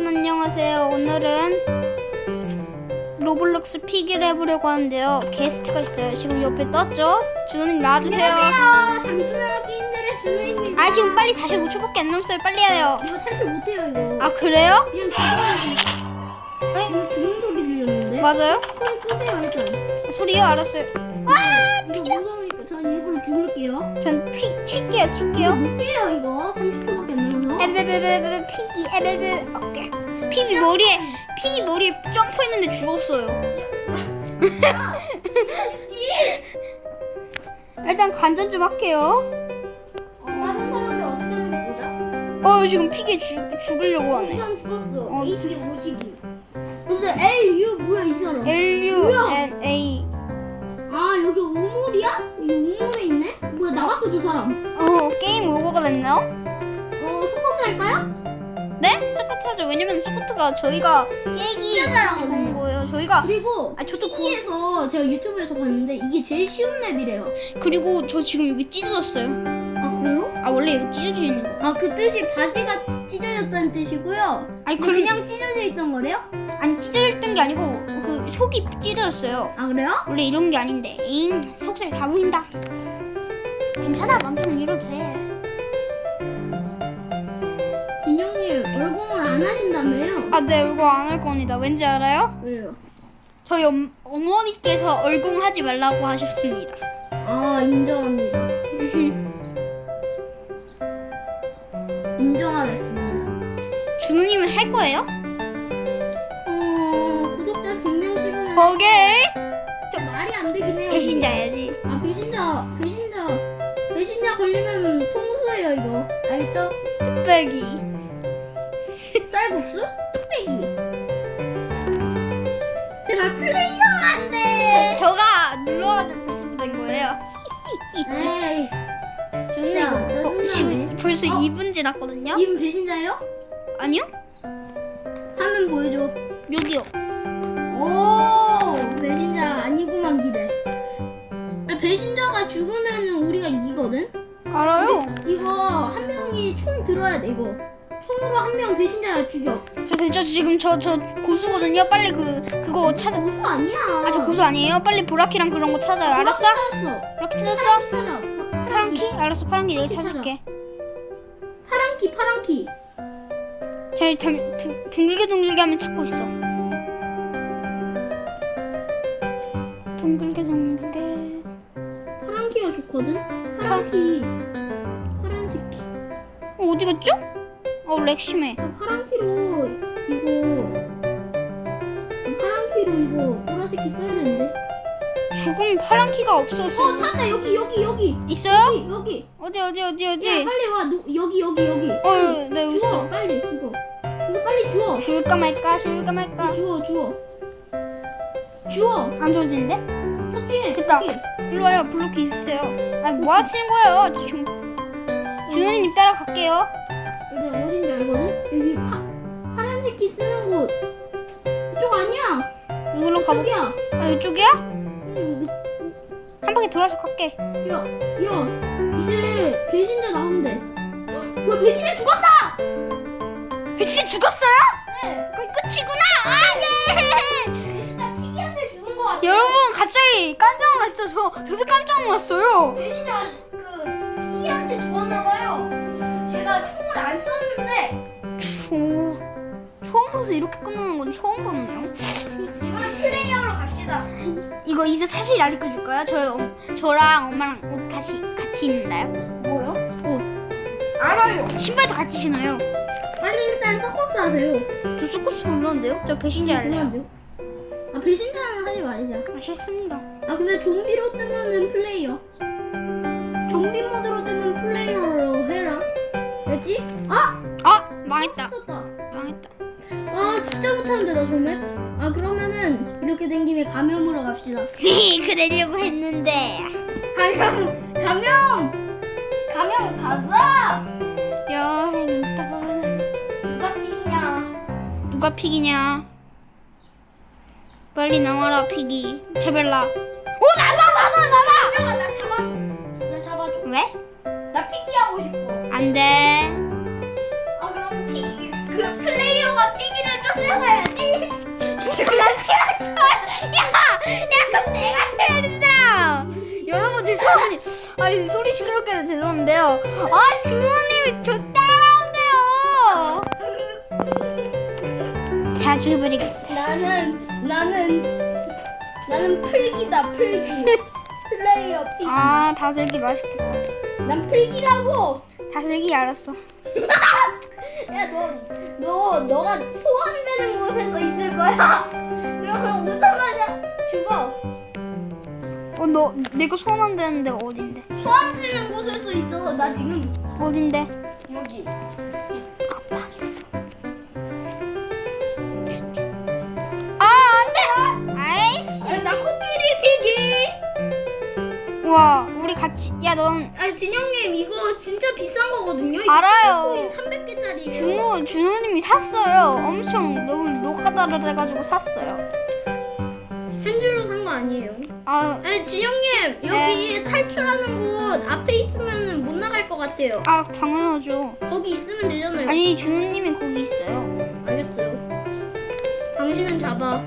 여러분 안녕하세요. 오늘은 로블록스 피기를 해보려고 하는데요. 게스트가 있어요. 지금 옆에 떴죠? 준호님 나와주세요. 안녕하세요. 장춘하 게임들의 준우입니다. 아 지금 빨리 45초밖에 안 남았어요. 빨리 해요. 이거 탈출 못해요 이거. 아 그래요? 그냥 죽어야 돼. 어? 죽는 소리 들렸는데? 맞아요? 소리 끄세요 일단. 소리요? 알았어요. 이거 무서우니까 전 일부러 죽을게요. 전 튀, 튈게요. 튈게요. 못 깨요 이거. 30초밖 에. 에베베베베 피기 에베베 오케이. 피기 머리에 피기 머리에 점프했는데 죽었어요. 일단 관전 좀 할게요. 어, 다른 사람들 어떻게. 어 지금 피기 죽 죽으려고 이 하네. 사람 죽었어. 어, H 오시기. 그래서 L U 뭐야 이 사람? L U? N A 아 여기 우물이야? 여기 우물에 있네? 뭐야 나갔어 저 사람. 어 게임 오버가 됐나요? 왜냐면 스쿼트가 저희가 깨기 진짜 잘하거든요. 거예요. 저희가 그리고 아, 저도 그- TV에서 제가 유튜브에서 봤는데 이게 제일 쉬운 맵이래요. 그리고 저 지금 여기 찢어졌어요. 아 그래요? 아 원래 여기 찢어져 있는 거. 아 그 뜻이 바지가 찢어졌다는 뜻이고요. 아니 근데 그냥 그냥 찢어져 있던 거래요? 안 찢어졌던 게 아니고 그 속이 찢어졌어요. 아 그래요? 원래 이런 게 아닌데. 잉 속살 다 보인다. 괜찮아. 남편 이러도 돼. 안 하신다며요? 아, 네, 얼굴 안할 겁니다. 왠지 알아요? 왜요? 저희 엄, 어머니께서 얼공 하지 말라고 하셨습니다. 아 인정합니다. 인정하겠습니다. 준우님은 할 거예요? 어 구독자 100명 찍으면 오케이. 저 말이 안 되긴 해요. 배신자야지. 아 배신자 배신자 배신자 걸리면 통수예요 이거 알죠? 뚝배기. 쌀국수? 뚝배기 제발 플레이어 안돼 저가 눌러가지고 배신된 거예요. 에이 준우님 자, 어, 짜증나네. 지금 벌써 어. 2분 지났거든요? 님 배신자예요? 아니요? 화면 보여줘 여기요. 오 배신자 아니구만 기대 아, 배신자가 죽으면 우리가 이기거든? 알아요. 이거 한 명이 총 들어야 돼 이거 총으로 한 명 배신자 죽여 저, 저, 저 지금 저, 저 고수거든요. 빨리 그, 그거 찾아. 고수 아니야 아, 저 고수 아니에요? 빨리 보라키랑 그런 거 찾아요. 알았어? 찾았어 보라키 찾았어? 찾아 파랑키? 알았어, 파랑키 찾아. 찾을게. 파랑키 파랑키 잘 둥- 둥글게 둥글게 하면 찾고 있어. 둥글게 둥글게. 파랑키가 좋거든? 파랑키 파란색 키 어, 어디 갔죠? 어, 렉심해. 아, 파랑키로 이거 파랑키로 이거 보라색 키 써야 되는데 죽은 파랑키가 어 없어서. 찾았다 여기 여기 여기 있어요? 여기 여기 어디, 어디, 어디, 야 어디? 빨리 와 노, 여기 여기 여기 어, 나 여기 주워 있어. 빨리 이거 이거 빨리 주워 줄까 말까, 줄까 말까. 주워 주워 주워 안 줘지는데? 터치 됐다. 일로 와요, 블루키 있어요. 아, 뭐 하시는 거예요? 지금. 준호님 따라갈게요. 쓰는 곳 이쪽 아니야 이걸로 가볼게. 아, 이쪽이야? 응, 한 바퀴 돌아서 갈게. 야, 야, 이제 배신자 나온대. 와, 배신자 죽었다! 배치 죽었어요? 네. 그럼 끝이구나. 아, 예. 배신자 피기한테 죽은 거 같아. 여러분, 갑자기 깜짝 놀랐죠? 저, 저도 깜짝 놀랐어요. 배신자 그 피기한테 죽었나 봐요. 제가 총을 안 썼는데 오, 처음 봐서 이렇게 끝나는 건 처음 봤네요. 이번엔 플레이어로 갑시다. 이거 이제 사실 알려줄까요? 저희 엄, 저랑 엄마랑 옷 같이 같이 입는다요? 뭐요? 옷 알아요. 신발도 같이 신어요. 빨리 일단 서커스 하세요. 저 소코스 몰랐는데요? 저 배신자 할래요. 아 배신자는 하지 말자. 아, 싫습니다. 아 근데 좀비로 뜨면은 플레이어. 좀비 모드로 뜨면 플레이어로 해라. 됐지? 아! 아 망했다. 떴다. 망했다. 아 진짜 못하는데 나 조맵? 아 그러면은 이렇게 된 김에 감염으로 갑시다 그러려고 했는데 감염 감염 감염 가자 여행 있다가 누가 이기냐 누가 픽이냐? 빨리 나와라. 제발 나. 오 나나 나나 나나. 감염아 나 잡아줘 나 잡아줘 왜? 나 피기 하고 싶어 안 돼. 내려가야지. 야, 그럼 내가 차야겠다. 여러분 죄송합니다. 아, 소리 시끄럽게 해서 죄송한데요. 아, 주호님이 저 따라온대요. 자, 죽여버리겠어. 나는 나는 나는 풀기다 풀기. 플레이어 피. 아, 다슬기 맛있겠다. 난 풀기라고. 다슬기 알았어. 야, 너, 너, 너가 소환되는 곳에서 있을 거야. 그러면 오자마자 죽어. 어, 너 내가 손안 되는 데가 어딘데? 소환되는 곳에서 있어. 나 지금 어딘데? 여기. 야, 넌 아, 진영님 이거 진짜 비싼 거거든요. 알아요. 300개짜리예요. 준호, 준호님이 샀어요. 엄청 너무 노가다를 해가지고 샀어요. 한 줄로 산 거 아니에요? 아, 아니, 진영님 여기 탈출하는 곳 앞에 있으면 못 나갈 것 같아요. 아, 당연하죠. 거기 있으면 되잖아요. 아니, 준호님이 거기 있어요. 알겠어요. 당신은 잡아.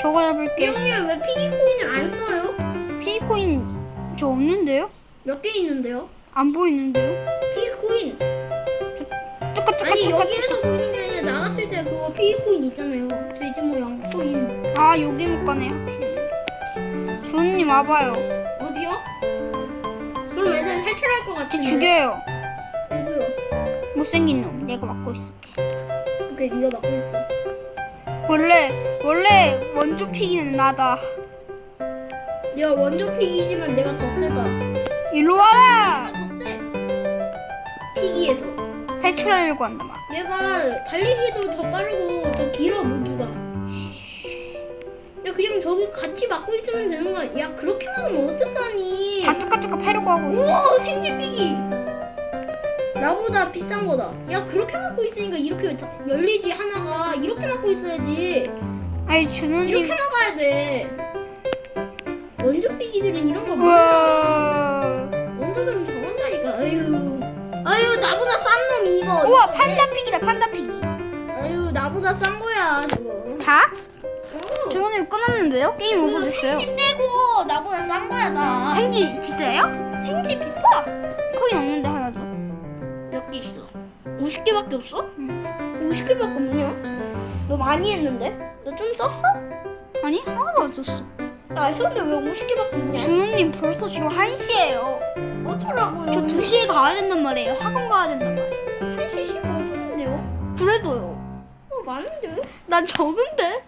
저거 잡을게요. 진영님 왜 피기 코인을 안 써요? 피코인 저 없는데요? 몇 개 있는데요? 안 보이는데요? 피기 코인. 쭈까 쭈까 아니 여기에서. 보이는 게 아니라 나갔을 때 그거 피기 코인 있잖아요. 돼지 모양 코인. 아, 여기 못 가네. 하필. 준호님 와봐요. 어디요? 그럼 애들 탈출할 것 쟤 같은데. 죽여요. 누구요? 못생긴 놈. 내가 맡고 있을게. 오케이 네가 맡고 있어. 원래 원래 원조 피기는 나다. 내가 원조 픽이지만 내가 더 세다. 일로 와라. 픽이에서. 탈출하려고 한다 말. 얘가 달리기도 더 빠르고 더 길어 무기가. 야 그냥 저기 같이 막고 있으면 되는 거야. 야 그렇게 막으면 어떡하니? 다 쭈까쭈까 패려고 하고 있어. 우와 생쥐 픽이. 나보다 비싼 거다. 야 그렇게 막고 있으니까 이렇게 다- 열리지 하나가 이렇게 막고 있어야지. 아니 준호님. 이렇게 막아야 돼. 원조 픽이들은 이런 거 몰라. 우와. 원조들은 저런다니까. 아유. 아유 나보다 싼 놈이 이거. 우와 이거 판다 픽이다 판다 픽이. 아유 나보다 싼 거야 저거. 다? 어. 준호님 끊었는데요? 게임 오버됐어요. 생쥐 빼고 나보다 싼 거야 나. 생쥐 비싸요? 생쥐 비싸. 코인 없는데 하나도. 몇 개 있어? 50개밖에 없어? 응. 50개밖에 없냐? 너 많이 했는데? 너 좀 썼어? 아니 하나도 안 썼어. 나안 썼는데 왜 50개밖에 없냐? 준호님 벌써 지금 1시에요. 어쩌라고요? 저 2시에 가야 된단 말이에요. 학원 가야 된단 말이에요. 1시 15분인데요? 그래도요. 어, 많은데? 난 적은데?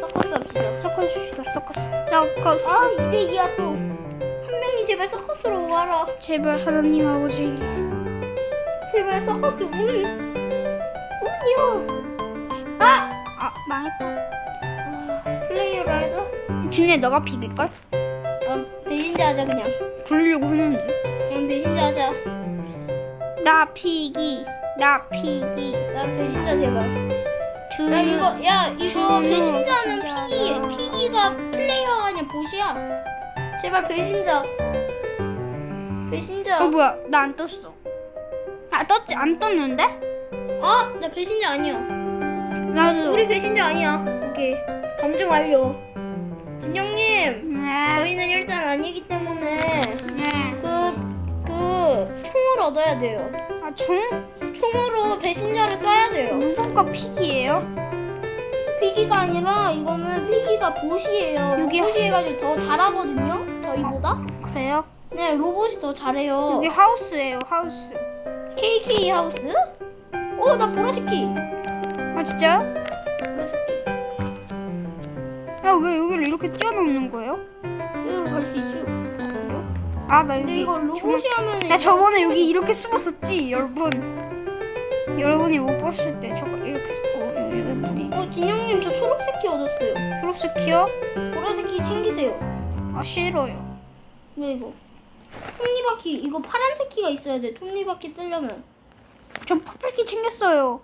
서커스 합시다. 서커스 줍시다. 서커스. 서커스. 아, 2대2야 또. 한 명이 제발 서커스로 와라. 제발 하나님 아버지. 제발 서커스 운. 운이요. 아! 아 망했다. 플레이어를 하자. 준혜 너가 비길걸? 아, 배신자 하자 그냥. 그러려고 했는데. 그냥 배신자 하자. 나 피기. 나 피기. 난 배신자 제발. 준우. 야 이거 야 이거 준우, 배신자는. 피기 피기가 플레이어가 아니라 보시야. 제발 배신자. 배신자. 어 뭐야? 나 안 떴어. 아 떴지? 안 떴는데? 아, 나 배신자 아니야. 나도. 우리 배신자 아니야. 오케이. 감정 완료. 네. 저희는 일단 아니기 때문에 네. 그, 그 총을 얻어야 돼요. 아 총? 총으로 배신자를 쏴야 돼요. 누군가 피기예요? 피기가 아니라 이거는 피기가 보시예요. 여기 로봇이 해가지고 더 잘하거든요. 저희보다. 그래요? 네, 로봇이 더 잘해요. 여기 하우스예요. 하우스. KK 하우스? 오, 나 보라색 키. 아 진짜요? 보라색 키. 야 왜 여기를 이렇게 뛰어넘는 거예요? 갈 수 있어. 아나 근데 여기. 이거 로봇이 하면 나 저번에 여기 이렇게 숨었었지 여러분. 여러분이 못 봤을 때 저거 이렇게 어 여기 어, 진영님 저 초록색 키 얻었어요. 초록색 키요? 보라색 키 챙기세요. 아 싫어요. 왜 이거? 톱니바퀴 이거 파란색 키가 있어야 돼. 톱니바퀴 뜨려면. 전 퍼플키 챙겼어요.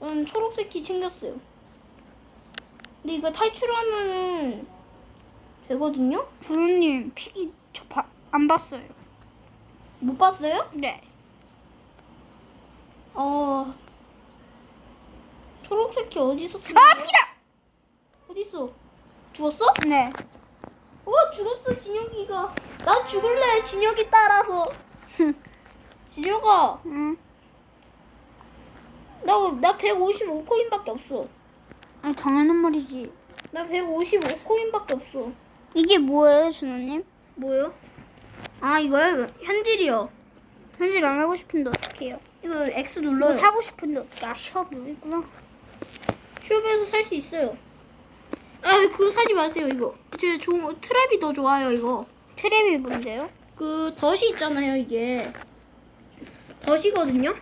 저는 초록색 키 챙겼어요. 근데 이거 탈출하면은 되거든요? 부모님 피기 저 안 봤어요. 못 봤어요? 네. 어. 초록 초록색 키 어디 있었어? 아 피기다. 어디 있어? 죽었어? 네. 어 죽었어 진혁이가. 난 죽을래 진혁이 따라서. 진혁아, 응. 나나 155코인밖에 없어. 아 당연한 말이지. 나 155코인밖에 없어. 이게 뭐예요, 준호님? 뭐요? 아 이거요? 현질이요. 현질 안 하고 싶은데 어떡해요? 이거 X 뭐 눌러요. 사고 싶은데 어떻게 아 숍이 있구나. 숍에서 살 수 있어요. 아 그거 사지 마세요 이거. 제 종, 트랩이 더 좋아요 이거. 트랩이 뭔데요? 그 덫이 있잖아요 이게. 덫이거든요.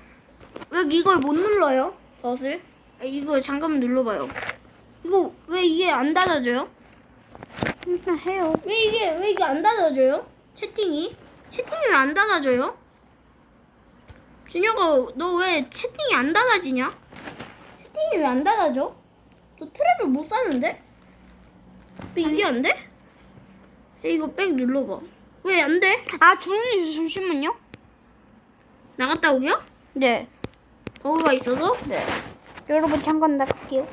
왜 이걸 못 눌러요? 덫을? 아, 이거 잠깐만 눌러봐요. 이거 왜 이게 안 닫아져요? 일단 해요. 왜 이게 왜 이게 안 닫아져요? 채팅이 채팅이 왜안 닫아져요? 준혁아 너 왜 채팅이 안 닫아지냐? 채팅이 왜 안 닫아져? 너 트랩을 못 사는데? 왜 이게 안 돼? 야, 이거 백 눌러봐. 왜 안 돼? 아 준호님 잠시만요. 나갔다 오기요? 네. 버그가 있어서? 네. 여러분 잠깐 나갈게요.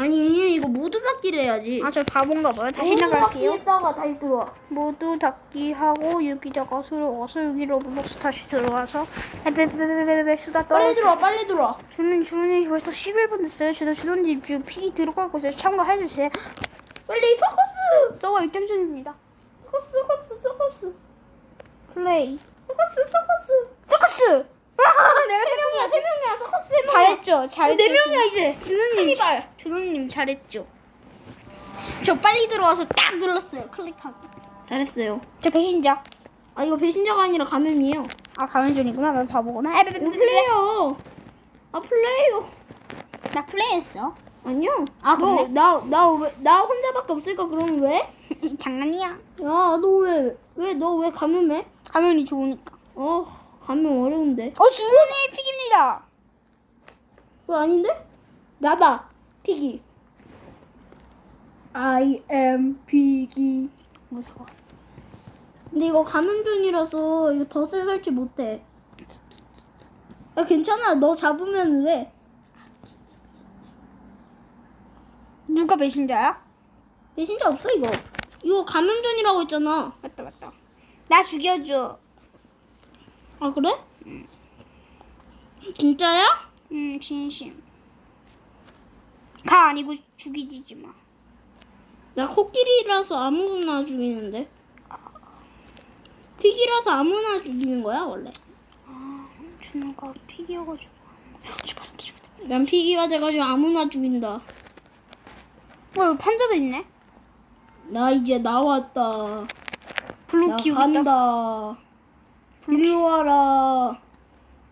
아니 이거 모두 닫기를 해야지. 아 저 바본가 봐요. 다시 나갈게요. 닫기했다가 다시 들어와. 모두 닫기 하고 여기다가 들어와서 여기로 블록스 다시 들어와서 에베베베베베 수다 떨어. 빨리 들어와 빨리 들어와. 주는 주는 벌써 11분 됐어요. 저도 주는지 피 들어가고 있어요. 참고해 주세요. 빨리 서커스. 서버 입장 중입니다. 서커스 서커스 서커스. 플레이. 서커스 서커스. 서커스. 아, 내가 세 명이야 세 명이야 서커스 세 명이야. 잘했죠. 잘했죠. 네 명이야 이제. 준호님. 준호님 잘했죠. 저 빨리 들어와서 딱 눌렀어요. 클릭하고. 잘했어요. 저 배신자. 아 이거 배신자가 아니라 감염이에요. 아 가면존이구나. 난 바보구나. 뭐 플레이어. 아 플레이어. 나 플레이했어. 아니요. 아, 그래? 너나나왜나 혼자밖에 없을까 그럼 왜? 장난이야. 야 너 왜 왜 너 왜 감염해? 가면이 좋으니까. 어 감염 어려운데. 어 준호님 픽입니다. 왜 아닌데? 나다. 피기. I am 피기. 무서워. 근데 이거 감염병이라서 이거 덫을 설치 못해. 야 괜찮아. 너 잡으면 돼. 누가 배신자야? 배신자 없어 이거. 이거 감염전이라고 했잖아. 맞다 맞다. 나 죽여줘. 아 그래? 진짜야? 음 진심. 가 아니고 죽이지 마. 나 코끼리라서 아무나 죽이는데. 피기라서 아무나 죽이는 거야 원래. 아 준호가 픽이어가지고. 난 피기가 돼가지고 아무나 죽인다. 어 여기 판자도 있네. 나 이제 나왔다. 블루 나 있다. 간다. 일로 와라.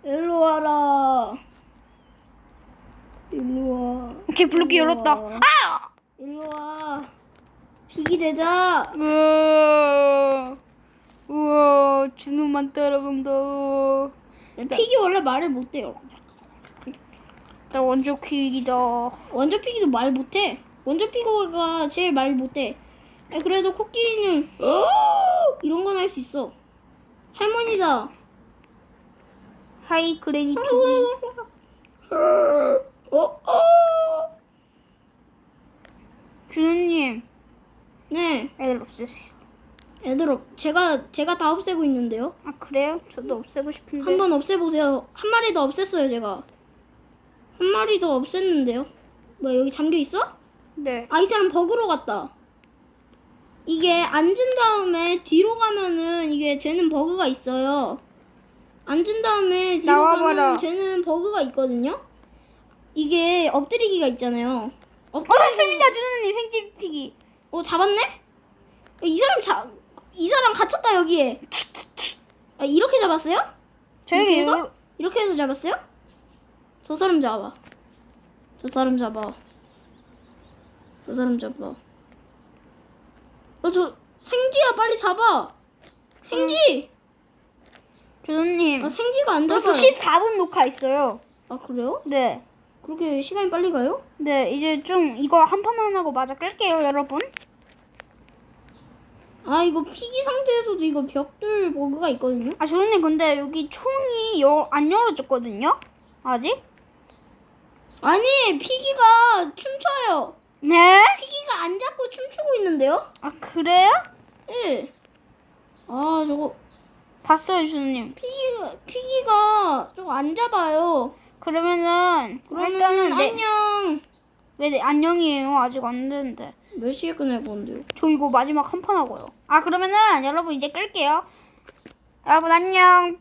일로 와라. 일로 와. 오케이 블루 키 일로 열었다. 와. 아! 일로 와. 피기 되자. 우와. 우와 준호만 따라간다. 피기 원래 말을 못해요. 나 원조 퀵이다. 원조 피기도 말 못해. 원조 피기가 제일 말 못해. 아, 그래도 코끼리는 어! 이런 건 할 수 있어. 할머니다. 하이 그레니 피기. 어, 어. 준호님 네, 애들 없으세요. 애들 없, 제가 제가 다 없애고 있는데요. 아 그래요? 저도 없애고 싶은데. 한번 없애보세요. 한 마리 더 없앴어요, 제가. 한 마리 더 없앴는데요. 뭐야, 여기 잠겨 있어? 네. 아, 이 사람 버그로 갔다. 이게 앉은 다음에 뒤로 가면은 이게 되는 버그가 있어요. 앉은 다음에 뒤로 나와봐라. 가면 되는 버그가 있거든요. 이게 엎드리기가 있잖아요. 어 엎드리기. 됐습니다 준호님 생쥐 피기. 어, 잡았네? 이 사람 잡, 이 사람 갇혔다, 여기에. 아, 이렇게 잡았어요? 이렇게 해서? 요- 이렇게 해서 잡았어요? 저 사람 잡아. 저 사람 잡아. 저 사람 잡아. 어, 저 생쥐야 빨리 잡아. 생쥐. 준호님 아, 생쥐가 안 벌써 잡아요. 14분 녹화했어요. 아 그래요? 네. 그렇게 시간이 빨리 가요? 네, 이제 좀 이거 한 판만 하고 마저 끌게요, 여러분. 아 이거 피기 상태에서도 이거 벽돌 버그가 있거든요. 아, 주호님 근데 여기 총이 여, 안 열어졌거든요? 아직? 아니 피기가 춤춰요. 네? 피기가 안 잡고 춤추고 있는데요? 아 그래요? 예. 아 저거 봤어요 주님. 피기가 피기가 저거 안 잡아요. 그러면은 그러면은 일단은 네, 안녕. 왜 네, 안녕이에요? 아직 안 되는데. 몇 시에 끝날 건데요? 저 이거 마지막 한 판 하고요. 아 그러면은 여러분 이제 끌게요. 여러분 안녕.